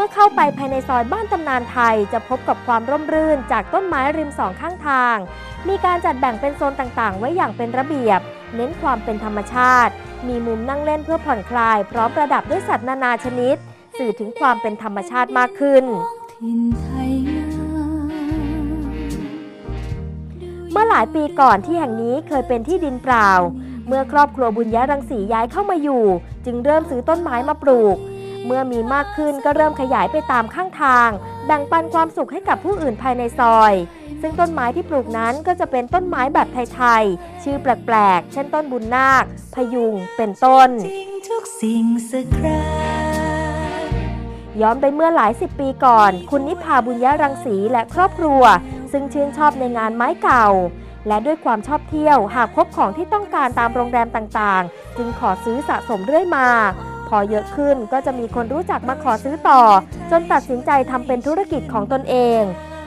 มื่อเข้าไปภายในซอยบ้านตำนานไทย จะพบกับความร่มรื่นจากต้นไม้ริมสองข้างทาง มีการจัดแบ่งเป็นโซนต่างๆ ไว้อย่างเป็นระเบียบ เน้นความเป็นธรรมชาติ มีมุมนั่งเล่นเพื่อผ่อนคลาย พร้อมประดับด้วยสัตว์นานาชนิด สื่อถึงความเป็นธรรมชาติมากขึ้นเมื่อหลายปีก่อนที่แห่งนี้เคยเป็นที่ดินเปล่า เมื่อครอบครัวบุญยรังสีย้ายเข้ามาอยู่ จึงเริ่มซื้อต้นไม้มาปลูก เมื่อมีมากขึ้นก็เริ่มขยายไปตามข้างทาง แบ่งปันความสุขให้กับผู้อื่นภายในซอย ซึ่งต้นไม้ที่ปลูกนั้นก็จะเป็นต้นไม้แบบไทยๆ ชื่อแปลกๆ เช่นต้นบุญนาค พยุง เป็นต้นจริงทุกสิ่งสักคราย้อนไปเมื่อหลายสิบปีก่อน คุณนิพาบุญยรังสีและครอบครัว ซึ่งชื่นชอบในงานไม้เก่า และด้วยความชอบเที่ยวหากพบของที่ต้องการตามโรงแรมต่างๆ จึงขอซื้อสะสมเรื่อยมา พอเยอะขึ้นก็จะมีคนรู้จักมาขอซื้อต่อ จนตัดสินใจทำเป็นธุรกิจของตนเอง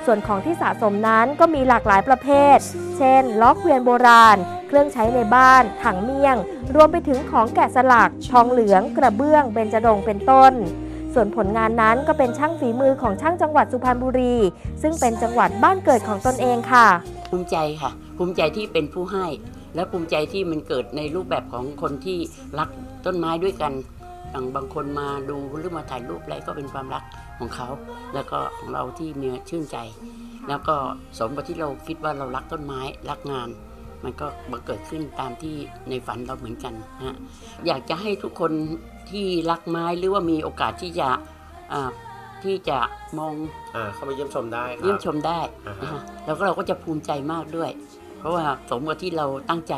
ส่วนของที่สะสมนั้นก็มีหลากหลายประเภท เช่นล้อกเวียนโบราณ เครื่องใช้ในบ้าน ถังเมี่ยง รวมไปถึงของแกะสลัก ทองเหลือง กระเบื้อง เบญจรงเป็นต้นส่วนผลงานนั้นก็เป็นช่างฝีมือของช่างจังหวัดสุพรรณบุรี ซึ่งเป็นจังหวัดบ้านเกิดของตนเองค่ะ ภูมิใจค่ะ ภูมิใจที่เป็นผู้ให้ และภูมิใจที่มันเกิดในรูปแบบของคนที่รักต้นไม้ด้วยกัน อย่างบางคนมาดูหรือมาถ่ายรูปอะไรก็เป็นความรักของเขา แล้วก็ของเราที่มีชื่นใจ แล้วก็สมกับที่เราคิดว่าเรารักต้นไม้รักงาน มันก็มาเกิดขึ้นตามที่ในฝันเราเหมือนกันฮะอยากจะให้ทุกคนที่รักไม้หรือว่ามีโอกาสที่จะอ่าที่จะมองอ่าเข้ามาเยี่ยมชมได้ครับเยี่ยมชมได้อ่าฮะนะฮะแล้วก็เราก็จะภูมิใจมากด้วย เพราะว่าสมกับที่เราตั้งใจ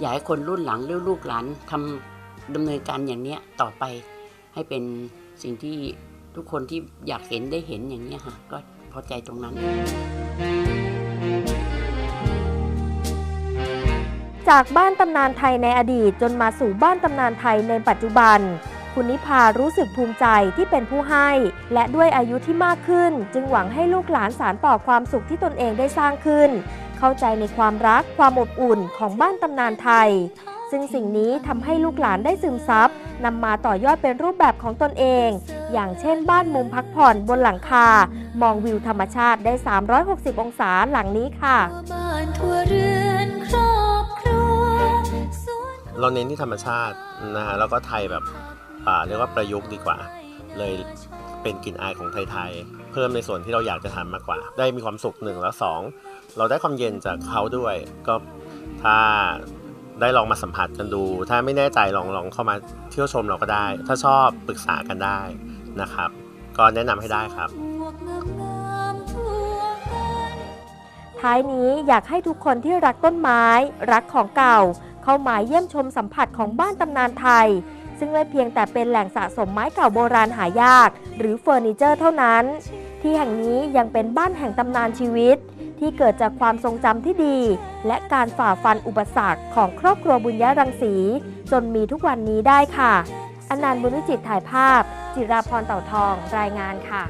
อยากให้คนรุ่นหลังหรือลูกหลานทำ ดำเนินการอย่างเนี้ยต่อไปให้เป็นสิ่งที่ทุกคนที่อยากเห็นได้เห็นอย่างเนี้ยฮะก็พอใจตรงนั้น จากบ้านตำนานไทยในอดีตจนมาสู่บ้านตำนานไทยในปัจจุบัน คุณนิพารู้สึกภูมิใจที่เป็นผู้ให้ และด้วยอายุที่มากขึ้น จึงหวังให้ลูกหลานสารต่อความสุขที่ตนเองได้สร้างขึ้น เข้าใจในความรักความอบอุ่นของบ้านตำนานไทย ซึ่งสิ่งนี้ทำให้ลูกหลานได้ซึมซับนำมาต่อยอดเป็นรูปแบบของตนเอง อย่างเช่นบ้านมุมพักผ่อนบนหลังคา มองวิวธรรมชาติได้ 360 องศาหลังนี้ค่ะบ้านทั่วเรือนครอบครัวสวนเราเน้นที่ธรรมชาตินะฮะแล้วก็ไทยแบบอ่าเรียกว่าประยุกต์ดีกว่า เลยเป็นกลิ่นอายของไทยๆ เพิ่มในส่วนที่เราอยากจะทำมากกว่า ได้มีความสุขหนึ่งแล้วสองเราได้ความเย็นจากเขาด้วย ก็ถ้า ได้ลองมาสัมผัสกันดู ถ้าไม่แน่ใจลองลองเข้ามาเที่ยวชมเราก็ได้ ถ้าชอบปรึกษากันได้นะครับ ก็แนะนำให้ได้ครับ ท้ายนี้อยากให้ทุกคนที่รักต้นไม้ รักของเก่า เข้ามาเยี่ยมชมสัมผัสของบ้านตำนานไทย ซึ่งไม่เพียงแต่เป็นแหล่งสะสมไม้เก่าโบราณหายาก หรือเฟอร์นิเจอร์เท่านั้น ที่แห่งนี้ยังเป็นบ้านแห่งตำนานชีวิต ที่เกิดจากความทรงจำที่ดี และการฝ่าฟันอุปสรรคของครอบครัวบุญยรังสี จนมีทุกวันนี้ได้ค่ะอนันต์บุญวิจิตถ่ายภาพ จิราพรเต่าทองรายงานค่ะ